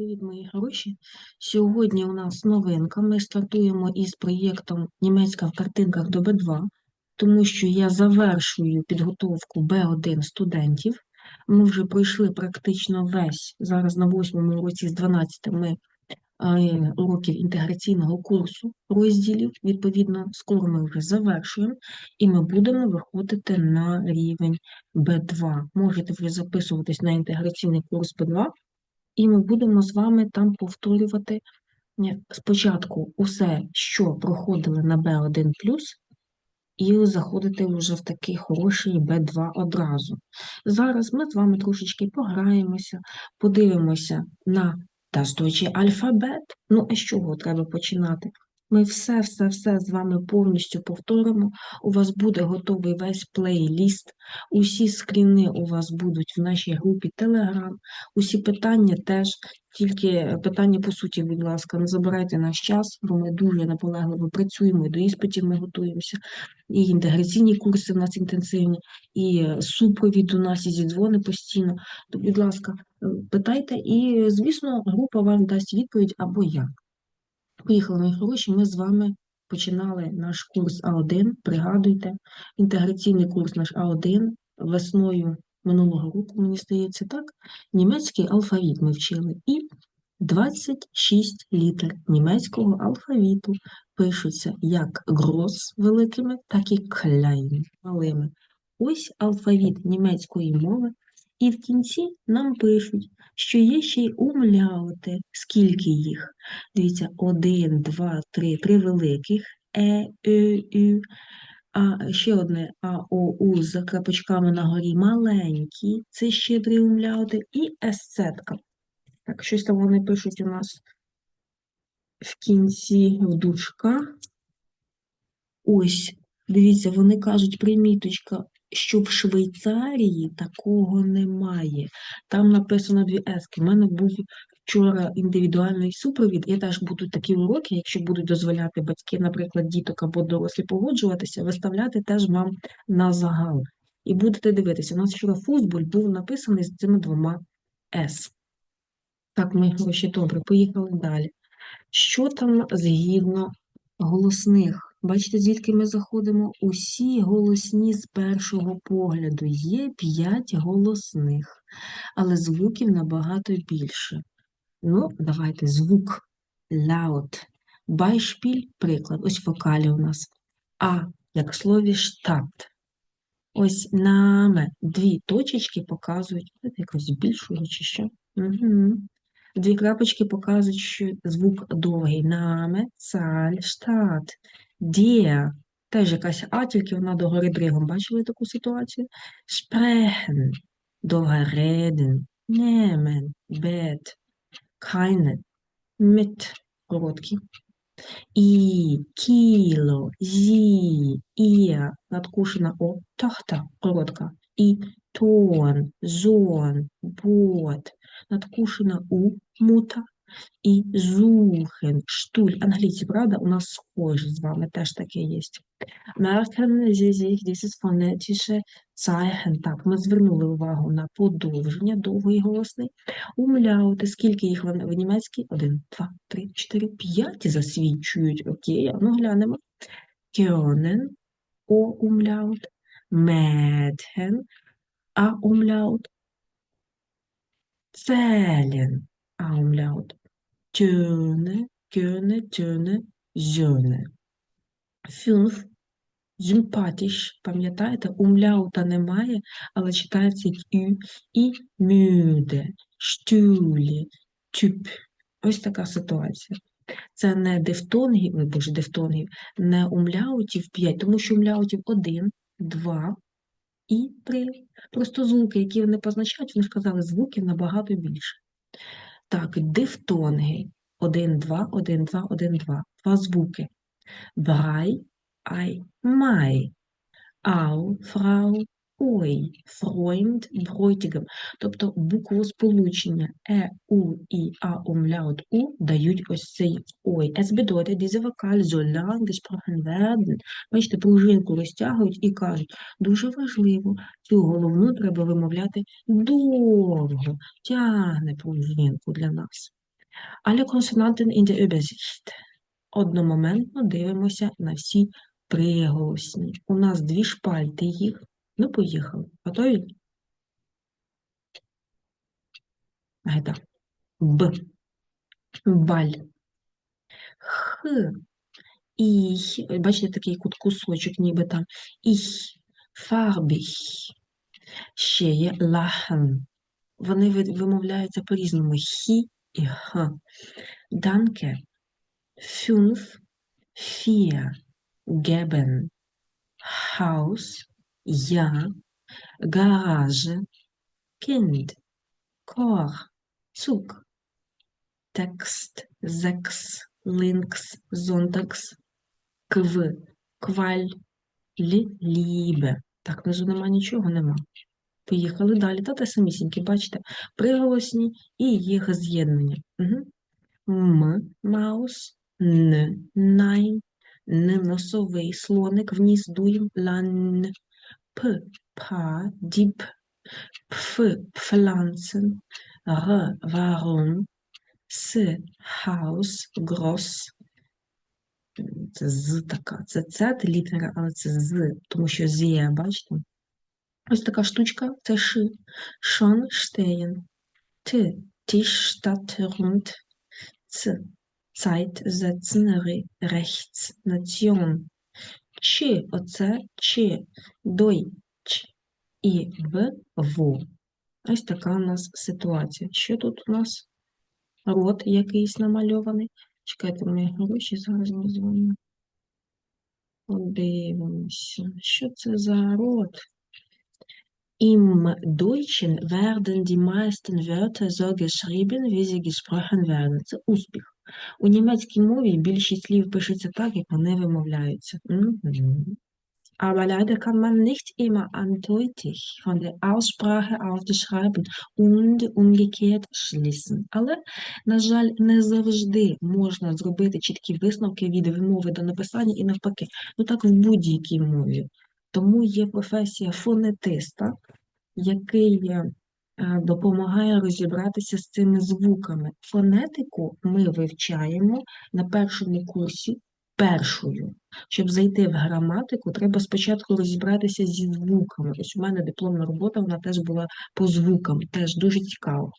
Привіт, мої хороші. Сьогодні у нас новинка. Ми стартуємо із проєктом Німецька в картинках до Б2, тому що я завершую підготовку Б1 студентів. Ми вже пройшли практично весь, зараз на восьмому уроці з 12 ми уроків інтеграційного курсу розділів. Відповідно, скоро ми вже завершуємо, і ми будемо виходити на рівень Б2. Можете вже записуватись на інтеграційний курс Б2 і ми будемо з вами там повторювати е, спочатку усе, що проходили на B1, і заходити вже в такий хороший B2 одразу. Зараз ми з вами трошечки пограємося, подивимося на тестуючий альфабет. Ну, а з чого треба починати? Ми все-все-все з вами повністю повторимо. У вас буде готовий весь плейліст. Усі скріни у вас будуть в нашій групі Telegram. Усі питання теж, тільки питання по суті, будь ласка, не забирайте наш час, бо ми дуже наполегливо працюємо, і до іспитів ми готуємося, і інтеграційні курси в нас інтенсивні, і супровід у нас, і зідзвони постійно. То, будь ласка, питайте, і, звісно, група вам дасть відповідь або я. Поїхали, мої хороші, ми з вами починали наш курс А1, пригадуйте, інтеграційний курс наш А1 весною минулого року, мені здається, так, німецький алфавіт ми вчили. І 26 літер німецького алфавіту пишуться як грос великими, так і кляйн малими. Ось алфавіт німецької мови, і в кінці нам пишуть, що є ще й умляути. Скільки їх? Дивіться, один, два, три, три великих е, е, ю, а ще одне А, О, У з крапочками на горі маленькі, це ще три умляути, і есцетка. Так, щось там вони пишуть у нас в кінці в дужках. Ось, дивіться, вони кажуть, приміточка що в Швейцарії такого немає. Там написано дві ески. У мене був вчора індивідуальний супровід, і теж будуть такі уроки, якщо будуть дозволяти батьки, наприклад, діток або дорослі погоджуватися, виставляти теж вам на загал. І будете дивитися, у нас вчора футболь був написаний з цими двома С. Так, ми гроші добре, поїхали далі. Що там згідно голосних? Бачите, звідки ми заходимо? Усі голосні з першого погляду. Є п'ять голосних, але звуків набагато більше. Ну, давайте звук laut. Beispiel, приклад. Ось вокалі у нас. А, як в слові штат. Ось наме. Дві точечки показують. Якось більшого чи що. Угу. Дві крапочки показують, що звук довгий. Наме, цаль, штат. Der. Теж якась А, тільки вона догори дригом. Бачили таку ситуацію? Довга reden. Nehmen. Bet. Keine. Mit. Короткі. І, кіло, зі, ія, надкушена О, тахта, коротка. І тон, зон, бот, надкушена У, мута, і зухен, штуль. Англійці, правда, у нас схожі з вами теж таке є. Sie sich dieses phonetische Так, ми звернули увагу на подовження довгої голосний. Умляути, скільки їх в німецькій? Один, два, три, чотири, п'ять засвідчують. Окей, ну глянемо. Können, О умляут, Mädchen, А умляут, Zählen, А умляут, Töne, Töne, Töne, Söhne. Fünf. Sympathisch, пам'ятаєте, умляута немає, але читається ю і müde, штюлі, тюп. Ось така ситуація. Це не дифтонгів, ой, боже, дифтонгів, не умляутів 5, тому що умляутів 1, 2 і 3. Просто звуки, які вони позначають, вони ж казали, звуків набагато більше. Так, дифтонги. 1, 2, 1, 2, 1, 2. Два звуки. Брай, ай, май. Ау, фрау, ой, фройнд, бройтігем. Тобто буквосполучення е, у і а умляут у дають ось цей ой. Es bedeutet, diese Vokal soll lang gesprochen werden. Бачите, пружинку розтягують і кажуть, дуже важливо, цю головну треба вимовляти довго. Тягне пружинку для нас. Alle Konsonanten in der Übersicht. Одномоментно дивимося на всі приголосні. У нас дві шпальти їх. Ну, поїхали. Готові? Гайда. Б. Баль. Х. Ich. Бачите, такий кусочок, ніби там. Ich. Farbig. Ще є lachen. Вони вимовляються по-різному. Хі і х. Danke. Fünf. Vier. Geben. Haus. Ja. Garage. Kind. Chor. Zug. Text. Sechs. Links. Sonntags. Кв. Кваль. Лі. Лібе. Так, внизу нема нічого, нема. Поїхали далі. Та те самісіньке, бачите, приголосні і їх з'єднання. Угу. М, маус, н, найн, н, носовий слоник, вниз дуєм, лан, п, па, діп, пф, пфланцен, р, варон, с, хаус, грос. Це з така, це це літера, але це з, тому що зія, бачите? Ось така штучка, це ши. Schon stehen. Т. Tisch statt rund. Ц. Zeit setzen re- rechts. Nation. Чи. Оце чи. Deutsch. І в. Во. Ось така у нас ситуація. Що тут у нас? Рот якийсь намальований. Чекайте, мої гроші зараз ми з. Подивимося. Що це за рот? Im Deutschen werden die meisten Wörter so geschrieben, wie sie gesprochen werden. Це успіх. У німецькій мові більшість слів пишеться так, як вони вимовляються. Aber leider kann man nicht immer eindeutig von der Aussprache auf das Schreiben und umgekehrt schließen. Але, на жаль, не завжди можна зробити чіткі висновки від вимови до написання і навпаки. Ну так в будь-якій мові. Тому є професія фонетиста, який допомагає розібратися з цими звуками. Фонетику ми вивчаємо на першому курсі першою. Щоб зайти в граматику, треба спочатку розібратися зі звуками. Ось у мене дипломна робота, вона теж була по звукам, теж дуже цікаво.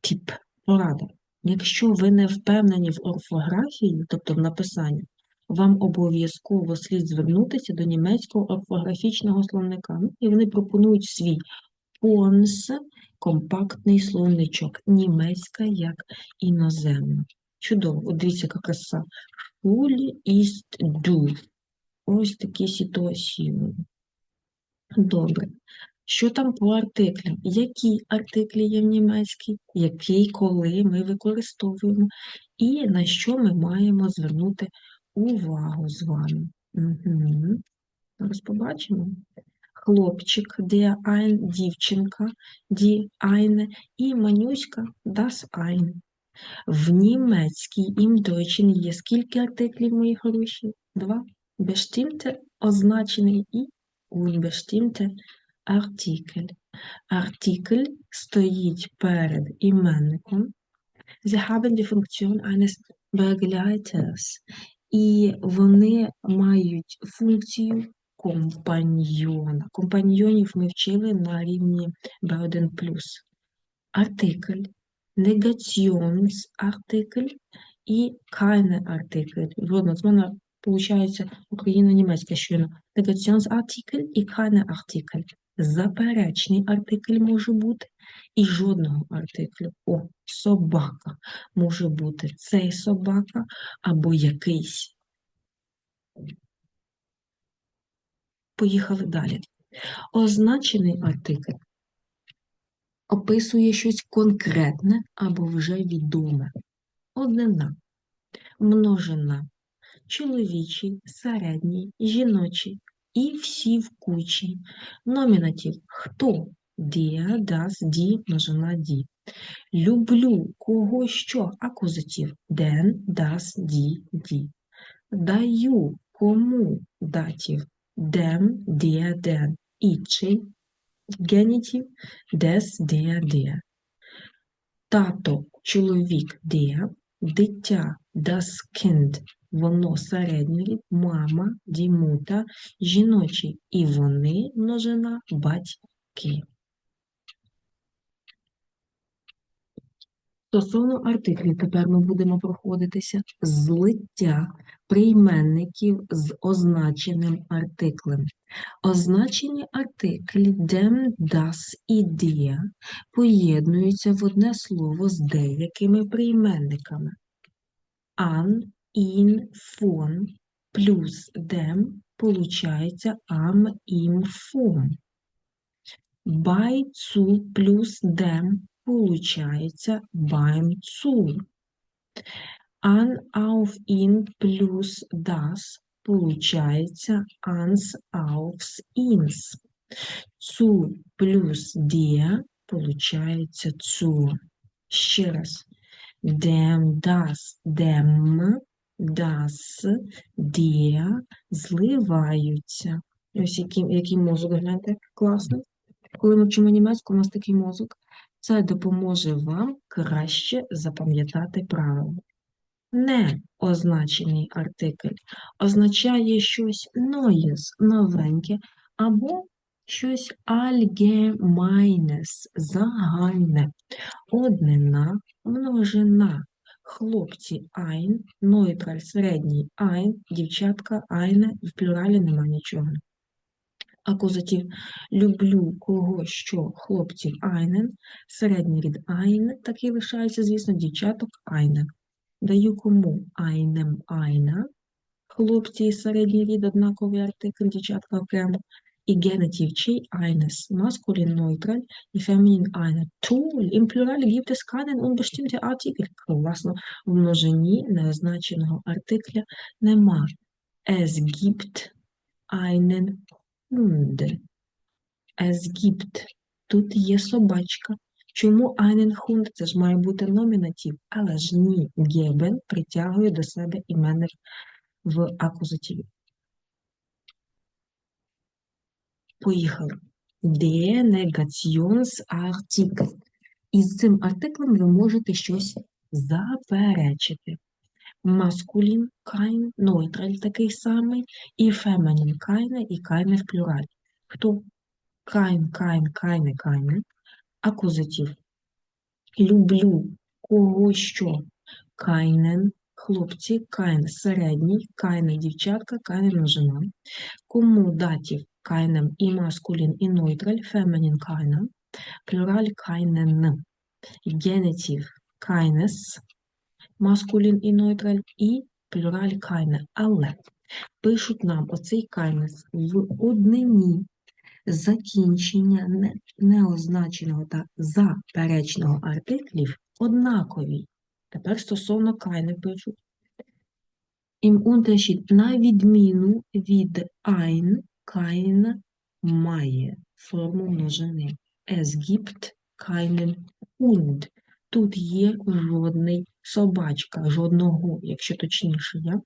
Тип, порада. Якщо ви не впевнені в орфографії, тобто в написанні, вам обов'язково слід звернутися до німецького орфографічного словника. Ну, І вони пропонують свій Понс, компактний словничок, німецька як іноземна. Чудово, дивіться, яка краса. Schule ist du. Ось такі ситуації. Добре. Що там по артиклям? Які артиклі є в німецькій, який, коли ми використовуємо, і на що ми маємо звернути увагу з вами. Угу. Зараз побачимо. Хлопчик, der ein, дівчинка, die eine, і манюська, das ein. В німецькій im Deutschen є скільки артиклів, мої хороші? Два. Bestimmte означений і unbestimmte Artikel. Артикль стоїть перед іменником. Sie haben die Funktion eines Begleiters. І вони мають функцію компаньйона. Компаньйонів ми вчили на рівні B1+. Артикль, негаціонс-артикль і keine-артикль. Жодна з мене виходить україно-німецька щойно. Негаціонс-артикль і keine-артикль. Заперечний артикль може бути і жодного артиклю. О, собака може бути цей собака або якийсь. Поїхали далі. Означений артикль описує щось конкретне або вже відоме. Однина, множина, чоловічий, середній, жіночий і всі в кучі. Номінатив хто? Der, das, die, множина die. Люблю кого що, акузатив den, das, die, die. Даю кому датів dem, der, den. Ічий генітів des, der, der. Тато, чоловік, der, дитя, das Kind, воно середній рід, мама, Mutter, жіночий, і вони, множина, батьки. Стосовно артиклів тепер ми будемо проходитися злиття прийменників з означеним артиклем. Означені артиклі dem, das і der поєднуються в одне слово з деякими прийменниками. An, in, von плюс dem получається am, im, vom. Bei, zu плюс dem получается beim zu. An, auf, in плюс das получается ans, aufs, ins. Zu плюс der получается zu. Ще раз. Dem, das, dem, das, der зливаються. Ось який, який мозок, гляньте, класний. Коли ми вчимо німецьку, у нас такий мозок. Це допоможе вам краще запам'ятати правило. Не означений артикль означає щось neues, новеньке, або щось allgemeines, загальне, однина, множина. Хлопці ein, нойтраль середній ein, дівчатка eine, в плюралі нема нічого. Акузатив люблю кого що хлопців einen, середній рід ein, такий лишається, звісно, дівчаток eine. Даю кому einem eine, хлопці і середній рід однаковий артикль, дівчатка окремо. І генетив чий eines, maskulin neutral, і feminin eine. Toll, im Plural gibt es keinen unbestimmten Artikel. Класно, в множині неозначеного артикля нема. Es gibt einen Hund. Es. Тут є собачка. Чому einen Hund? Це ж має бути номінатив, але ж ні, geben притягує до себе іменник в акузативі. Поїхали. Денегаційнсартикль. Із цим артиклем ви можете щось заперечити. Маскулін, кайн, нойтраль такий самий, і фемінін кайне, і кайне в плюралі. Хто? Кайн, кайн, кайне, кайне. Акузатив. Люблю кого що. Кайнен, хлопці, кайн середній, кайне дівчатка, кайне множина. Кому датів кайнем і маскулін, і нойтраль, фемінін кайнем, плюраль кайнен. Генетив кайнес, маскулін і нойтраль, і плюраль кайне. Але пишуть нам оцей кайнес в однині закінчення неозначеного та заперечного артиклів однакові. Тепер стосовно кайне пишуть. Im Unterschied на відміну від ein, kein має форму множини. Es gibt keinen Hund. Тут є жодний собачка, жодного, якщо точніше, як?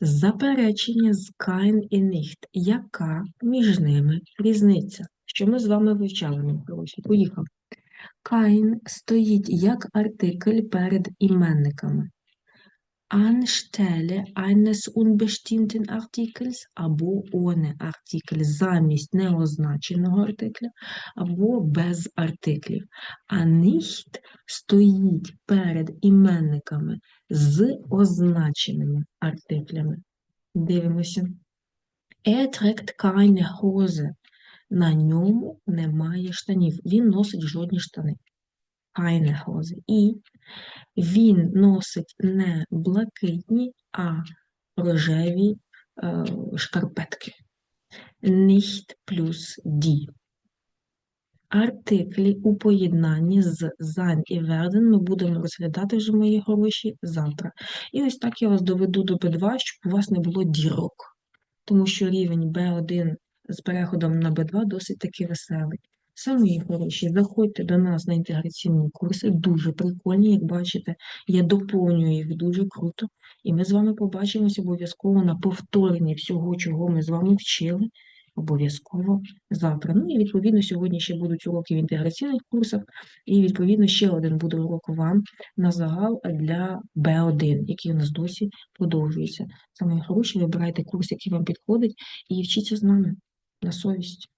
Заперечення з kein і nicht. Яка між ними різниця? Що ми з вами вивчали, на? Поїхали. Kein стоїть як артикль перед іменниками. Anstelle eines unbestimmten Artikels або ohne Artikel замість неозначеного артикля або без артиклів. А nicht стоїть перед іменниками з означеними артиклями. Дивимося. Er trägt keine Hose. На ньому немає штанів. Він носить жодні штани. Keine І він носить не блакитні, а рожеві е, шкарпетки. Nicht плюс die. Артиклі у поєднанні з sein і werden ми будемо розглядати вже мої гроші завтра. І ось так я вас доведу до B2, щоб у вас не було дірок. Тому що рівень B1 з переходом на B2 досить таки веселий. Мої хороші, заходьте до нас на інтеграційні курси, дуже прикольні, як бачите, я доповнюю їх дуже круто. І ми з вами побачимося обов'язково на повторенні всього, чого ми з вами вчили. обов'язково завтра. Ну і відповідно сьогодні ще будуть уроки в інтеграційних курсах, і відповідно ще один буде урок вам на загал для Б1, який у нас досі продовжується. Саме хороші, вибирайте курс, який вам підходить, і вчіться з нами на совість.